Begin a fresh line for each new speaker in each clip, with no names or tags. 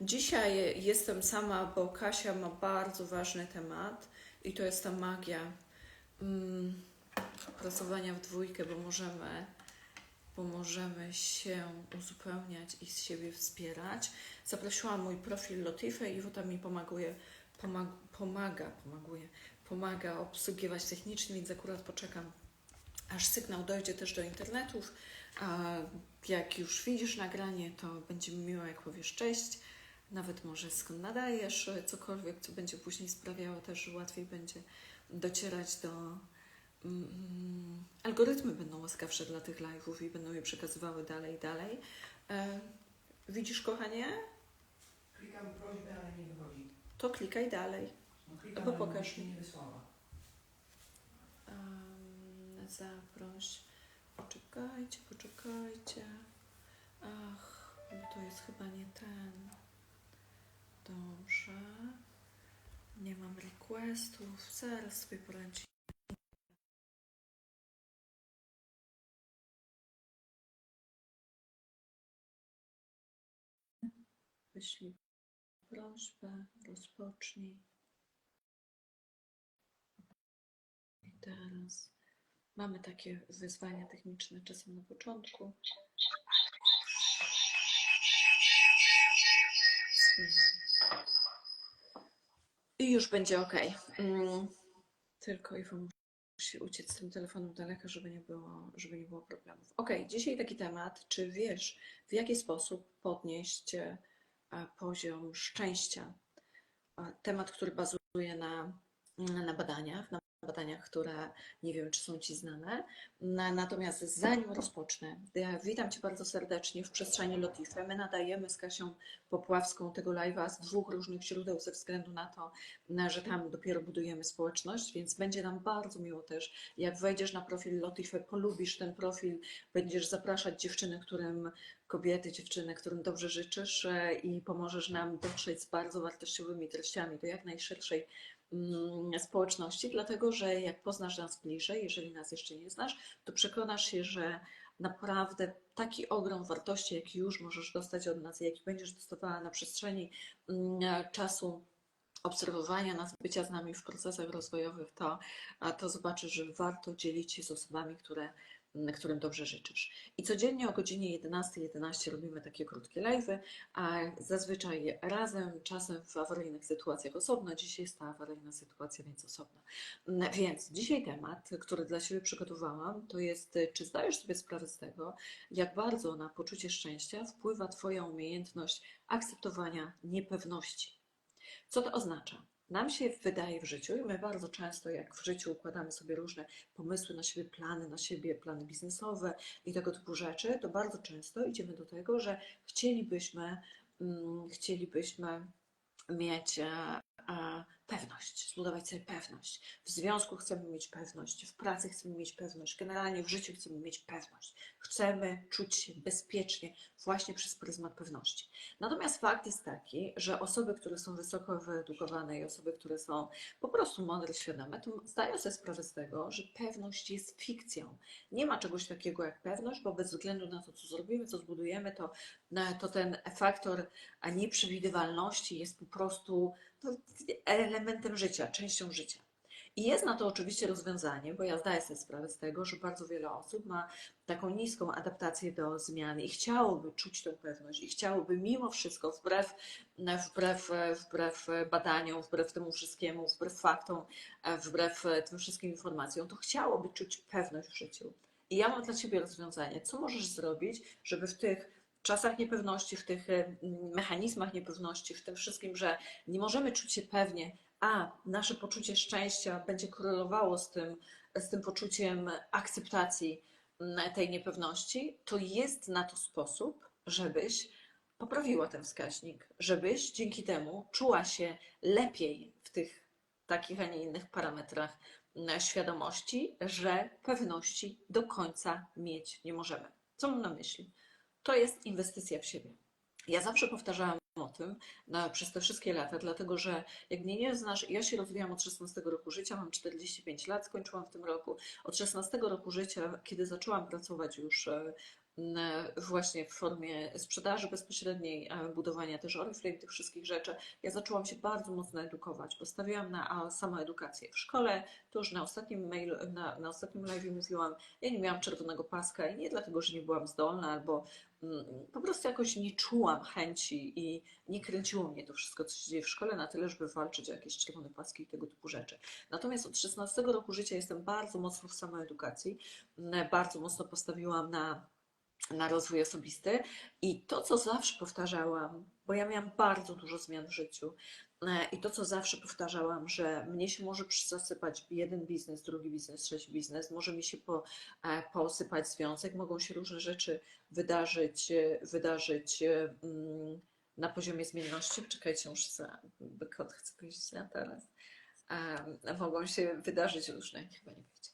Dzisiaj jestem sama, bo Kasia ma bardzo ważny temat i to jest ta magia mm, pracowania w dwójkę, bo możemy, bo możemy się uzupełniać i z siebie wspierać. Zaprosiłam mój profil Lotifę i Iwota mi pomaguje, pomag, pomaga, pomaguje, pomaga obsługiwać technicznie, więc akurat poczekam aż sygnał dojdzie też do internetów. A jak już widzisz nagranie, to będzie mi miło, jak powiesz cześć. Nawet może skąd nadajesz, cokolwiek, co będzie później sprawiało też, że łatwiej będzie docierać do. Mm, algorytmy będą łaskawsze dla tych live'ów i będą je przekazywały dalej, dalej. E, widzisz, kochanie?
Klikam prośbę, ale nie wychodzi.
To klikaj dalej.
No, klikam,
Bo
ale
pokaż
mi
mi.
nie wysłała.
Um, zaproś. Poczekajcie, poczekajcie. Ach, bo to jest chyba nie ten. Dobrze. Nie mam requestów. Zaraz sobie poradzi. Wyślij prośbę, rozpocznij. I teraz mamy takie wyzwania techniczne czasem na początku. I już będzie ok. Mm, Tylko Iwo musi uciec z tym telefonem daleko, żeby nie było, żeby nie było problemów. Ok, dzisiaj taki temat. Czy wiesz, w jaki sposób podnieść e, poziom szczęścia? E, Temat, który bazuje na, na badaniach, na badaniach, które nie wiem, czy są Ci znane. Na- Natomiast zanim rozpocznę, witam Cię bardzo serdecznie w przestrzeni Lotify. My nadajemy z Kasią Popławską tego live'a z dwóch różnych źródeł ze względu na to, że tam dopiero budujemy społeczność, więc będzie nam bardzo miło też, jak wejdziesz na profil Lotify, polubisz ten profil, będziesz zapraszać dziewczyny, którym kobiety, dziewczyny, którym dobrze życzysz e, i pomożesz nam dotrzeć z bardzo wartościowymi treściami do jak najszerszej społeczności, dlatego że jak poznasz nas bliżej, jeżeli nas jeszcze nie znasz, to przekonasz się, że naprawdę taki ogrom wartości, jaki już możesz dostać od nas, jaki będziesz dostawała na przestrzeni mm, czasu obserwowania nas, bycia z nami w procesach rozwojowych, to, to zobaczysz, że warto dzielić się z osobami, które, mm, którym dobrze życzysz. I codziennie o godzinie 11.11 11 robimy takie krótkie live'y, a zazwyczaj razem, czasem w awaryjnych sytuacjach osobno. Dzisiaj jest ta awaryjna sytuacja, więc osobno. Mm, Więc dzisiaj temat, który dla Ciebie przygotowałam, to jest, czy zdajesz sobie sprawę z tego, jak bardzo na poczucie szczęścia wpływa Twoja umiejętność akceptowania niepewności. Co to oznacza? Nam się wydaje w życiu, i my bardzo często, jak w życiu układamy sobie różne pomysły na siebie, plany na siebie, plany biznesowe i tego typu rzeczy, to bardzo często idziemy do tego, że chcielibyśmy, mm, chcielibyśmy mieć e, pewność, zbudować sobie pewność. W związku chcemy mieć pewność, w pracy chcemy mieć pewność, generalnie w życiu chcemy mieć pewność. Chcemy czuć się bezpiecznie właśnie przez pryzmat pewności. Natomiast fakt jest taki, że osoby, które są wysoko wyedukowane i osoby, które są po prostu mądre, świadome, to zdają sobie sprawę z tego, że pewność jest fikcją. Nie ma czegoś takiego jak pewność, bo bez względu na to, co zrobimy, co zbudujemy, to, to ten faktor nieprzewidywalności jest po prostu no, elementem życia, częścią życia. I jest na to oczywiście rozwiązanie, bo ja zdaję sobie sprawę z tego, że bardzo wiele osób ma taką niską adaptację do zmian i chciałoby czuć tę pewność i chciałoby mimo wszystko, wbrew, wbrew, wbrew badaniom, wbrew temu wszystkiemu, wbrew faktom, wbrew tym wszystkim informacjom, to chciałoby czuć pewność w życiu. I ja mam dla Ciebie rozwiązanie. Co możesz zrobić, żeby w tych czasach niepewności, w tych mm, mechanizmach niepewności, w tym wszystkim, że nie możemy czuć się pewnie, a nasze poczucie szczęścia będzie korelowało z tym, z tym poczuciem akceptacji mm, tej niepewności, to jest na to sposób, żebyś poprawiła ten wskaźnik, żebyś dzięki temu czuła się lepiej w tych takich, a nie innych parametrach mm, świadomości, że pewności do końca mieć nie możemy. Co mam na myśli? To jest inwestycja w siebie. Ja zawsze powtarzałam o tym przez te wszystkie lata, dlatego że jak mnie nie znasz, ja się rozwijam od 16 roku życia, mam 45 lat, skończyłam w tym roku. Od 16 roku życia, kiedy zaczęłam pracować już e, właśnie w formie sprzedaży bezpośredniej, e, budowania też Oriflame, tych wszystkich rzeczy, ja zaczęłam się bardzo mocno edukować. Postawiłam na samoedukację w szkole. To już na ostatnim mailu, na, na ostatnim live mówiłam, ja nie miałam czerwonego paska i nie dlatego, że nie byłam zdolna, albo po prostu jakoś nie czułam chęci i nie kręciło mnie to wszystko, co się dzieje w szkole, na tyle, żeby walczyć o jakieś czerwone paski i tego typu rzeczy. Natomiast od 16 roku życia jestem bardzo mocno w samoedukacji, mm, bardzo mocno postawiłam na, na rozwój osobisty i to, co zawsze powtarzałam, bo ja miałam bardzo dużo zmian w życiu i to, co zawsze powtarzałam, że mnie się może zasypać jeden biznes, drugi biznes, trzeci biznes, może mi się po, e, posypać związek, mogą się różne rzeczy wydarzyć, e, wydarzyć e, mm, na poziomie zmienności. Czekajcie, muszę za, kot chce powiedzieć na teraz. Mogą się wydarzyć różne, chyba nie wiecie,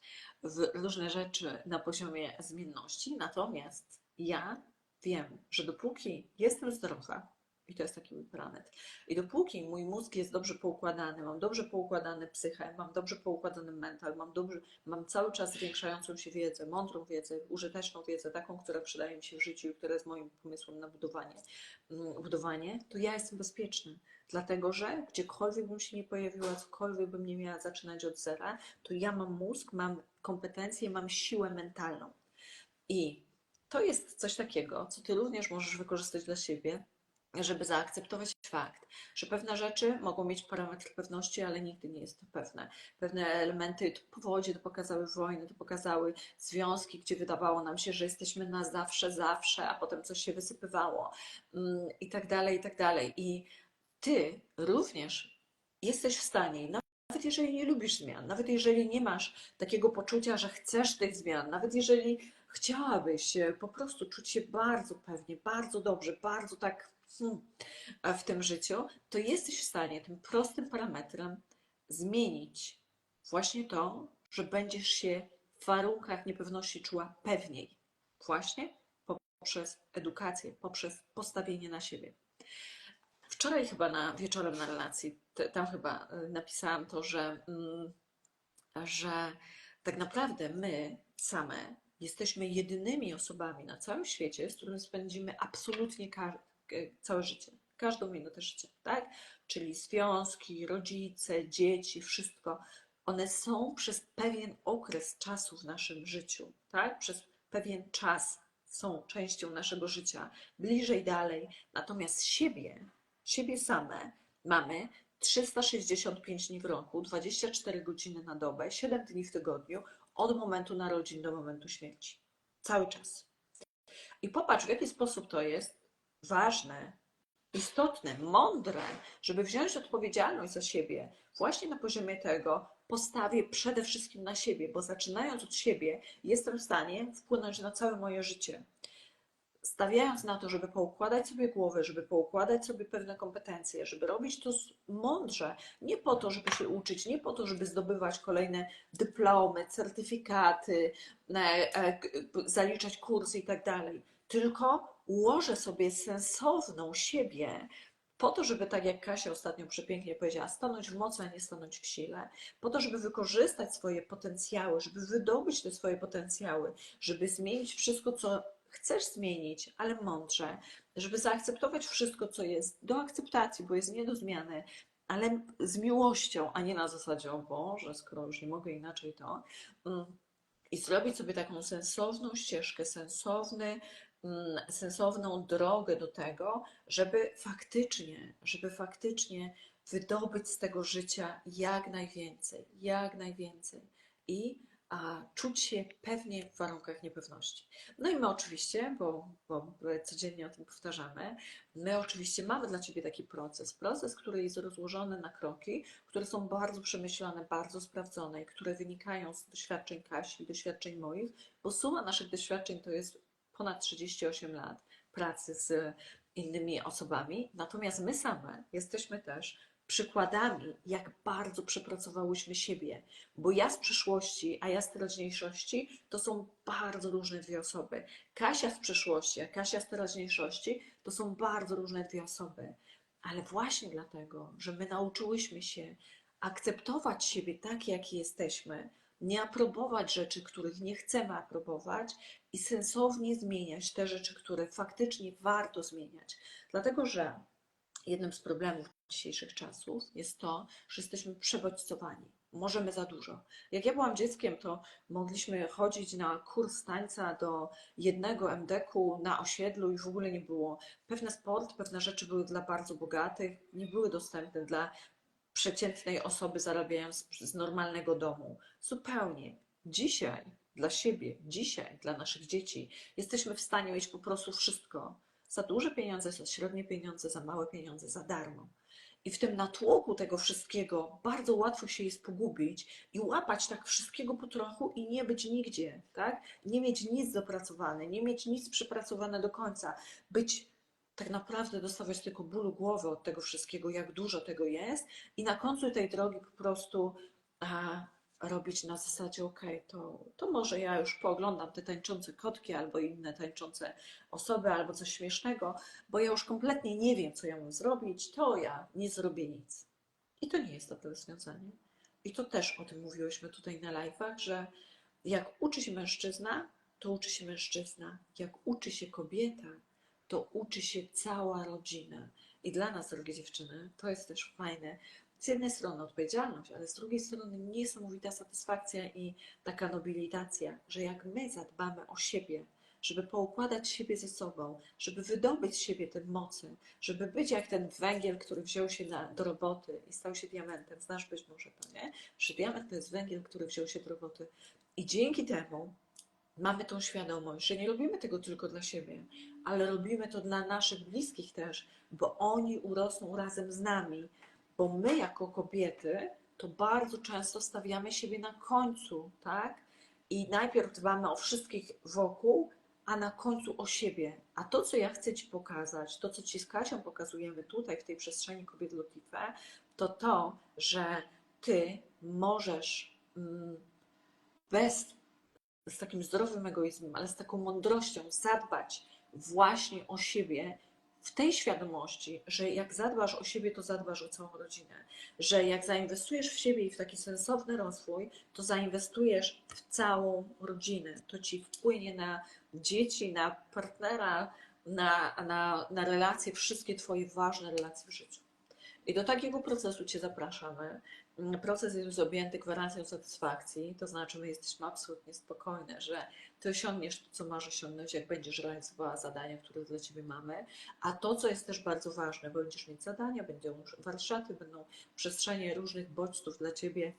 różne rzeczy na poziomie zmienności, natomiast ja wiem, że dopóki jestem zdrowa, i to jest taki mój parametr, i dopóki mój mózg jest dobrze poukładany, mam dobrze poukładany psychę, mam dobrze poukładany mental, mam, dobrze, mam cały czas zwiększającą się wiedzę, mądrą wiedzę, użyteczną wiedzę, taką, która przydaje mi się w życiu i która jest moim pomysłem na budowanie, mm, budowanie to ja jestem bezpieczna. Dlatego, że gdziekolwiek bym się nie pojawiła, cokolwiek bym nie miała zaczynać od zera, to ja mam mózg, mam kompetencje, mam siłę mentalną. I to jest coś takiego, co ty również możesz wykorzystać dla siebie, żeby zaakceptować fakt, że pewne rzeczy mogą mieć parametr pewności, ale nigdy nie jest to pewne. Pewne elementy, to powodzie, to pokazały wojny, to pokazały związki, gdzie wydawało nam się, że jesteśmy na zawsze, zawsze, a potem coś się wysypywało mm, i tak dalej, i tak dalej. I ty również jesteś w stanie, nawet jeżeli nie lubisz zmian, nawet jeżeli nie masz takiego poczucia, że chcesz tych zmian, nawet jeżeli chciałabyś e, po prostu czuć się bardzo pewnie, bardzo dobrze, bardzo tak hmm, w tym życiu, to jesteś w stanie tym prostym parametrem zmienić właśnie to, że będziesz się w warunkach niepewności czuła pewniej. Właśnie poprzez edukację, poprzez postawienie na siebie. Wczoraj chyba na wieczorem na relacji, tam chyba y, napisałam to, że, mm, że tak naprawdę my same jesteśmy jedynymi osobami na całym świecie, z którymi spędzimy absolutnie e, całe życie, każdą minutę życia, tak? Czyli związki, rodzice, dzieci, wszystko. One są przez pewien okres czasu w naszym życiu, tak? Przez pewien czas są częścią naszego życia, bliżej, dalej. Natomiast siebie, siebie same mamy 365 dni w roku, 24 godziny na dobę, 7 dni w tygodniu, od momentu narodzin do momentu śmierci. Cały czas. I popatrz, w jaki sposób to jest ważne, istotne, mądre, żeby wziąć odpowiedzialność za siebie, właśnie na poziomie tego postawię przede wszystkim na siebie, bo zaczynając od siebie, jestem w stanie wpłynąć na całe moje życie. Stawiając na to, żeby poukładać sobie głowę, żeby poukładać sobie pewne kompetencje, żeby robić to mądrze, nie po to, żeby się uczyć, nie po to, żeby zdobywać kolejne dyplomy, certyfikaty, e, e, zaliczać kursy i tak dalej, tylko ułożę sobie sensowną siebie po to, żeby tak jak Kasia ostatnio przepięknie powiedziała, stanąć w mocy, a nie stanąć w sile, po to, żeby wykorzystać swoje potencjały, żeby wydobyć te swoje potencjały, żeby zmienić wszystko, co chcesz zmienić, ale mądrze, żeby zaakceptować wszystko, co jest do akceptacji, bo jest nie do zmiany, ale z miłością, a nie na zasadzie, o Boże, skoro już nie mogę inaczej, to. Mm, I zrobić sobie taką sensowną ścieżkę, sensowny, mm, sensowną drogę do tego, żeby faktycznie, żeby faktycznie wydobyć z tego życia jak najwięcej, jak najwięcej i a, czuć się pewnie w warunkach niepewności. No i my oczywiście, bo, bo codziennie o tym powtarzamy, my oczywiście mamy dla Ciebie taki proces, proces, który jest rozłożony na kroki, które są bardzo przemyślane, bardzo sprawdzone i które wynikają z doświadczeń Kasi doświadczeń moich, bo suma naszych doświadczeń to jest ponad 38 lat pracy z innymi osobami, natomiast my same jesteśmy też przykładami, jak bardzo przepracowałyśmy siebie, bo ja z przyszłości, a ja z teraźniejszości to są bardzo różne dwie osoby. Kasia z przyszłości, a Kasia z teraźniejszości to są bardzo różne dwie osoby. Ale właśnie dlatego, że my nauczyłyśmy się akceptować siebie tak, jaki jesteśmy, nie aprobować rzeczy, których nie chcemy aprobować i sensownie zmieniać te rzeczy, które faktycznie warto zmieniać. Dlatego, że jednym z problemów dzisiejszych czasów jest to, że jesteśmy przebodźcowani. Możemy za dużo. Jak ja byłam dzieckiem, to mogliśmy chodzić na kurs tańca do jednego MDK-u na osiedlu i w ogóle nie było. Pewne sport, pewne rzeczy były dla bardzo bogatych, nie były dostępne dla przeciętnej osoby zarabiając z normalnego domu. Zupełnie. Dzisiaj dla siebie, dzisiaj dla naszych dzieci jesteśmy w stanie mieć po prostu wszystko. Za duże pieniądze, za średnie pieniądze, za małe pieniądze, za darmo. I w tym natłoku tego wszystkiego bardzo łatwo się jest pogubić i łapać tak wszystkiego po trochu i nie być nigdzie, tak? Nie mieć nic dopracowane, nie mieć nic przepracowane do końca, być tak naprawdę dostawać tylko bólu głowy od tego wszystkiego, jak dużo tego jest i na końcu tej drogi po prostu a, robić na zasadzie, okej, to, to może ja już pooglądam te tańczące kotki albo inne tańczące osoby albo coś śmiesznego, bo ja już kompletnie nie wiem, co ja mam zrobić, to ja nie zrobię nic. I to nie jest dobre rozwiązanie. I to też o tym mówiłyśmy tutaj na live'ach, że jak uczy się mężczyzna, to uczy się mężczyzna. Jak uczy się kobieta, to uczy się cała rodzina. I dla nas, drogie dziewczyny, to jest też fajne. Z jednej strony odpowiedzialność, ale z drugiej strony niesamowita satysfakcja i taka nobilitacja, że jak my zadbamy o siebie, żeby poukładać siebie ze sobą, żeby wydobyć z siebie te mocy, żeby być jak ten węgiel, który wziął się na, do roboty i stał się diamentem. Znasz być może to, nie? Że diament to jest węgiel, który wziął się do roboty. I dzięki temu mamy tą świadomość, że nie robimy tego tylko dla siebie, ale robimy to dla naszych bliskich też, bo oni urosną razem z nami. Bo my, jako kobiety, to bardzo często stawiamy siebie na końcu, tak? I najpierw dbamy o wszystkich wokół, a na końcu o siebie. A to, co ja chcę Ci pokazać, to, co Ci z Kasią pokazujemy tutaj, w tej przestrzeni kobiet Lotife, to to, że Ty możesz mm, bez z takim zdrowym egoizmem, ale z taką mądrością zadbać właśnie o siebie w tej świadomości, że jak zadbasz o siebie, to zadbasz o całą rodzinę. Że jak zainwestujesz w siebie i w taki sensowny rozwój, to zainwestujesz w całą rodzinę. To ci wpłynie na dzieci, na partnera, na, na, na relacje, wszystkie Twoje ważne relacje w życiu. I do takiego procesu Cię zapraszamy. Proces jest objęty gwarancją satysfakcji, to znaczy my jesteśmy absolutnie spokojne, że Ty osiągniesz to, co masz osiągnąć, jak będziesz realizowała zadania, które dla Ciebie mamy. A to, co jest też bardzo ważne, bo będziesz mieć zadania, będą warsztaty, będą przestrzenie różnych bodźców dla Ciebie,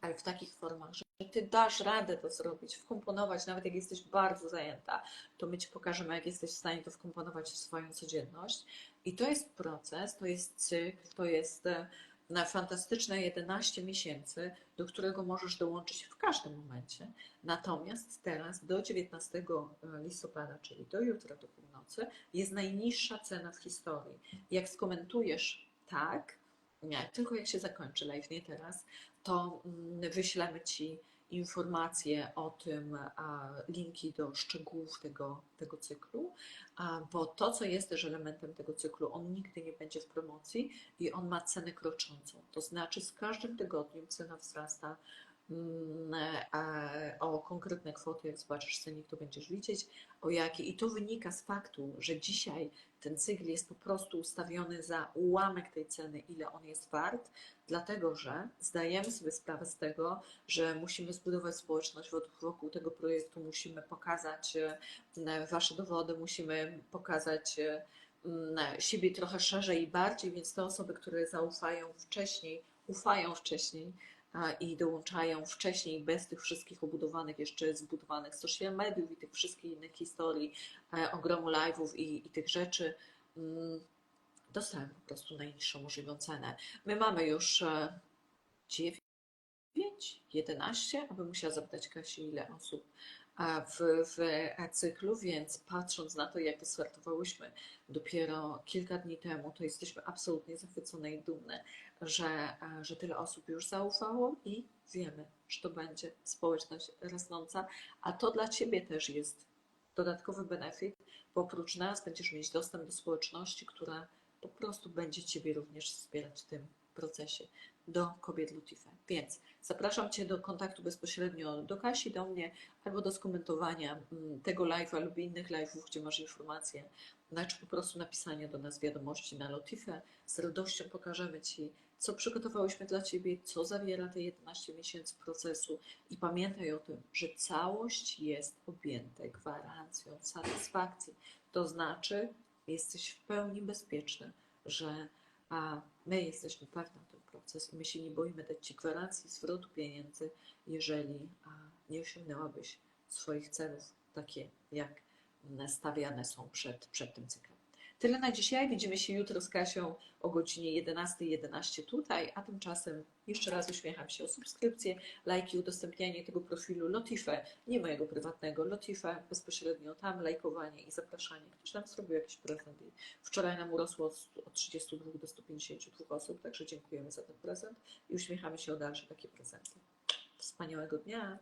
ale w takich formach, że Ty dasz radę to zrobić, wkomponować, nawet jak jesteś bardzo zajęta, to my Ci pokażemy, jak jesteś w stanie to wkomponować w swoją codzienność. I to jest proces, to jest cykl, to jest e, na fantastyczne 11 miesięcy, do którego możesz dołączyć w każdym momencie. Natomiast teraz do 19 listopada, czyli do jutra do północy, jest najniższa cena w historii. Jak skomentujesz tak, nie, tylko jak się zakończy live, nie teraz, to mm, wyślemy Ci informacje o tym, linki do szczegółów tego, tego cyklu, bo to, co jest też elementem tego cyklu, on nigdy nie będzie w promocji i on ma cenę kroczącą. To znaczy z każdym tygodniem cena wzrasta mm, a, o konkretne kwoty, jak zobaczysz cenik, to będziesz widzieć o jakie. I to wynika z faktu, że dzisiaj ten cykl jest po prostu ustawiony za ułamek tej ceny, ile on jest wart, dlatego że zdajemy sobie sprawę z tego, że musimy zbudować społeczność wokół tego projektu, musimy pokazać e, Wasze dowody, musimy pokazać e, siebie trochę szerzej i bardziej, więc te osoby, które zaufają wcześniej, ufają wcześniej i dołączają wcześniej bez tych wszystkich obudowanych, jeszcze zbudowanych social mediów i tych wszystkich innych historii, e, ogromu live'ów i, i tych rzeczy, dostają po prostu najniższą możliwą cenę. My mamy już e, 9, 11, aby musiała zapytać Kasi, ile osób a, w, w cyklu, więc patrząc na to, jak wystartowałyśmy dopiero kilka dni temu, to jesteśmy absolutnie zachwycone i dumne, że, a, że tyle osób już zaufało i wiemy, że to będzie społeczność rosnąca, a to dla Ciebie też jest dodatkowy benefit, bo oprócz nas będziesz mieć dostęp do społeczności, która po prostu będzie Ciebie również wspierać w tym, procesie do kobiet Lutife. Więc zapraszam Cię do kontaktu bezpośrednio do Kasi, do mnie, albo do skomentowania mm, tego live'a lub innych live'ów, gdzie masz informacje, znaczy po prostu napisania do nas wiadomości na Lotifę. Z radością pokażemy Ci, co przygotowałyśmy dla Ciebie, co zawiera te 11 miesięcy procesu i pamiętaj o tym, że całość jest objęta gwarancją satysfakcji. To znaczy, jesteś w pełni bezpieczny, że a my jesteśmy pewne ten proces i my się nie boimy dać Ci gwarancji zwrotu pieniędzy, jeżeli nie osiągnęłabyś swoich celów, takie jak stawiane są przed, przed tym cyklem. Tyle na dzisiaj. Widzimy się jutro z Kasią o godzinie 11.11 tutaj, a tymczasem jeszcze raz uśmiecham się o subskrypcję, lajki, udostępnianie tego profilu Lotifę, nie mojego prywatnego, Lotifę, bezpośrednio tam, lajkowanie i zapraszanie. Ktoś nam zrobił jakiś prezent i wczoraj nam urosło od 32 do 152 osób, także dziękujemy za ten prezent i uśmiechamy się o dalsze takie prezenty. Wspaniałego dnia.